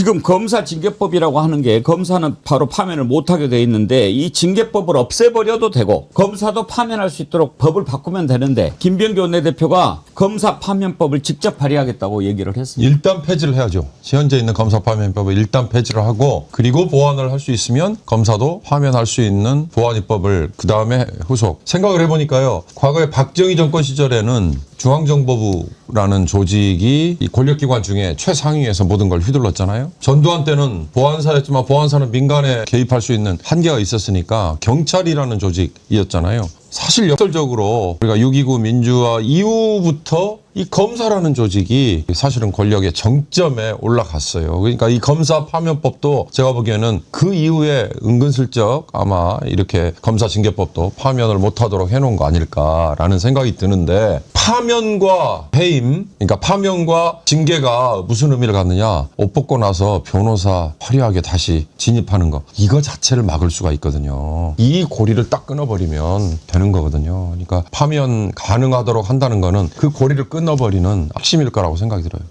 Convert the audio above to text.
지금 검사 징계법이라고 하는 게 검사는 바로 파면을 못하게 돼 있는데 이 징계법을 없애버려도 되고 검사도 파면할 수 있도록 법을 바꾸면 되는데 김병기 원내대표가 검사 파면법을 직접 발의하겠다고 얘기를 했습니다. 일단 폐지를 해야죠. 현재 있는 검사 파면법을 일단 폐지를 하고 그리고 보완을 할 수 있으면 검사도 파면할 수 있는 보완 입법을 그 다음에 후속. 생각을 해보니까요. 과거에 박정희 정권 시절에는 중앙정보부라는 조직이 이 권력기관 중에 최상위에서 모든 걸 휘둘렀잖아요. 전두환 때는 보안사였지만 보안사는 민간에 개입할 수 있는 한계가 있었으니까 경찰이라는 조직이었잖아요. 사실 역설적으로 우리가 6.29 민주화 이후부터 이 검사라는 조직이 사실은 권력의 정점에 올라갔어요. 그러니까 이 검사 파면법도 제가 보기에는 그 이후에 은근슬쩍 아마 이렇게 검사 징계법도 파면을 못하도록 해놓은 거 아닐까라는 생각이 드는데 파면과 해임, 그러니까 파면과 징계가 무슨 의미를 갖느냐? 옷 벗고 나서 변호사 화려하게 다시 진입하는 거 이거 자체를 막을 수가 있거든요. 이 고리를 딱 끊어버리면 되는 거거든요. 그러니까 파면 가능하도록 한다는 거는 그 고리를 끊 어버리는 핵심일 거라고 생각이 들어요.